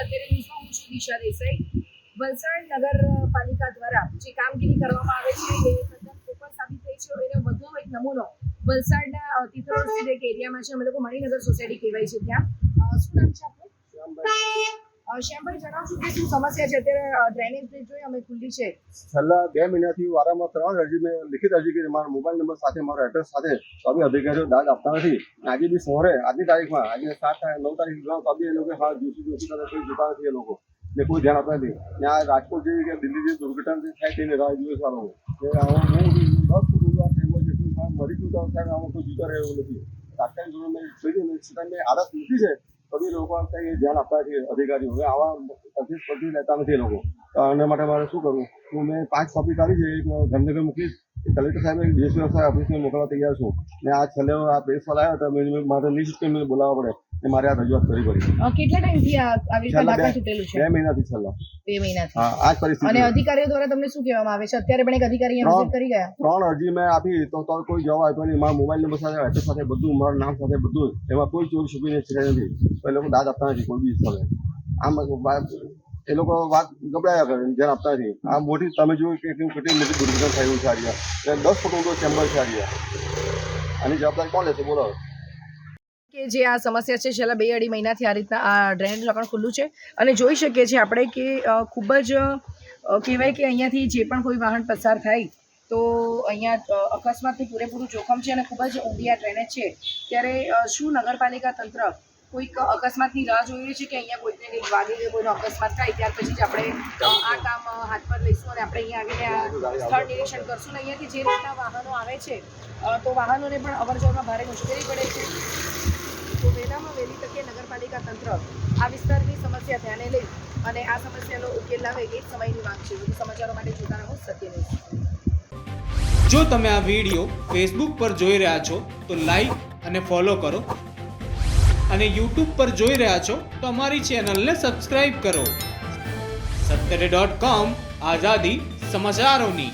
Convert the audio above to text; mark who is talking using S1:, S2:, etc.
S1: સત્તરી ન્યૂઝમાં હું છું દિશા દેસાઈ. વલસાડ નગરપાલિકા દ્વારા જે કામગીરી કરવામાં આવે છે, એ તદ્દન સફળ સાબિત થઈ છે. એનો વધુ એક નમૂનો વલસાડના એક એરિયામાં છે. અમે લોકો મણિનગર સોસાયટી કહેવાય છે ત્યાં. શું નામ છે સમસ્યા છે? અત્યારે ડ્રેનેજ જોઈએ અમે ખુલ્લી છે.
S2: છેલ્લા બે મહિનાથી વારંવાર ત્રણ અરજી મેં લિખિત અરજી કરી. મારા મોબાઈલ નંબર સાથે, મારા એડ્રેસ સાથે તો બી દાદ આપતા નથી. આજે બી સવારે, આજની તારીખમાં, આજે સાત નવ તારીખ તો એ લોકો હા જોશી જોતા નથી એ લોકો. ને કોઈ નથી. ત્યાં રાજકોટ જેવી કે દિલ્હી જેવી દુર્ઘટના થાય તેની રાહ મરી ગયું સાહેબ આમાં કોઈ જોતા રહેવું નથી. તાત્કાલિક ધોરણે છતાં મેં આદત મૂકી છે તો બી લોકો ધ્યાન આપતા છે અધિકારીઓ હવે આવા અધિક પગી લેતા નથી લોકો. આના માટે મારે શું કરવું? હું મેં પાંચ કોપી કાઢી છે, એક ગાંધીનગર મોકલીશ કલેક્ટર સાહેબ ડીએસ વ્યવસાય ઓફિસને મોકલવા તૈયાર છું. ને આ છેલ્લે આ પ્રેસ વાળા આવ્યા હતા મારે મને બોલાવવા પડે. ને મારે આ રજૂઆત કરી પડી.
S1: કેટલા ટાઈમથી આવી રીતે
S2: છેલ્લા
S1: છૂટેલું છે.
S2: બે મહિનાથી છેલ્લા.
S1: બે મહિનાથી.
S2: હા આ પરિસ્થિતિ
S1: અને અધિકારીઓ દ્વારા તમને શું કહેવામાં આવે છે? અત્યારે પણ એક અધિકારી અહીંયા કરી ગયા?
S2: ત્રણ અરજી મેં આપી તો તો કોઈ જવાબ આપ્યો નહીં. મારા મોબાઈલ નંબર સાથે એડ્રેસ સાથે બધું મારું નામ સાથે બધું. એમાં કોઈ ચોરી છુપીને છે નથી. તો એ લોકો દાદ આપતા નથી કોઈ બી સ્થળે આમ એ લોકો વાત ગબડાયા કરે ધ્યાન આપતા નથી. આ મોટી તમે જોયું કે કેટલી કેટલી મોટી દુર્ઘટના થયું છે આ દસ ફૂટ ઊંડો ચેમ્બર છે આ આની જવાબદારી કોણ લેશે? બોલો.
S1: કે જે આ સમસ્યા છે છેલ્લા બે અઢી મહિનાથી આ રીતના આ ડ્રેનેજ લકણ ખુલ્લું છે. અને જોઈ શકીએ છીએ આપણે કે ખૂબ જ કહેવાય કે અહીંયાથી જે પણ કોઈ વાહન પસાર થાય, તો અહીંયા અકસ્માતથી પૂરેપૂરું જોખમ છે અને ખૂબ જ ઊંડી આ ડ્રેનેજ છે. ત્યારે શું નગરપાલિકા તંત્ર કોઈક અકસ્માતની રાહ જોઈએ છે કે અહીંયા કોઈને કંઈક વાગી ગયો, કોઈનો અકસ્માત થાય, ત્યાર પછી જ આપણે આ કામ હાથ પર લઈશું અને આપણે અહીંયા આવીને આ સ્થળ નિરીક્ષણ કરશું. ને અહીંયાથી જે રીતના વાહનો આવે છે તો વાહનોને પણ અવર જવરમાં ભારે મુશ્કેલી પડે છે. તો વહેલામાં વહેલી તકે નગરપાલિકા તંત્ર આ વિસ્તારની સમસ્યા ધ્યાને લઈ અને આ સમસ્યાનો ઉકેલ લાવે એ સમયની માંગ છે. સમાચારો માટે જોતા રહો સત્ય ન્યૂઝ
S3: જો તમે આ વીડિયો ફેસબુક પર જોઈ રહ્યા છો, તો લાઈક અને ફોલો કરો. અને યુટ્યુબ પર જોઈ રહ્યા છો, તો અમારી ચેનલને સબસ્ક્રાઈબ કરો. સત્તરે ડોટ કોમ આઝાદી સમાચારોની.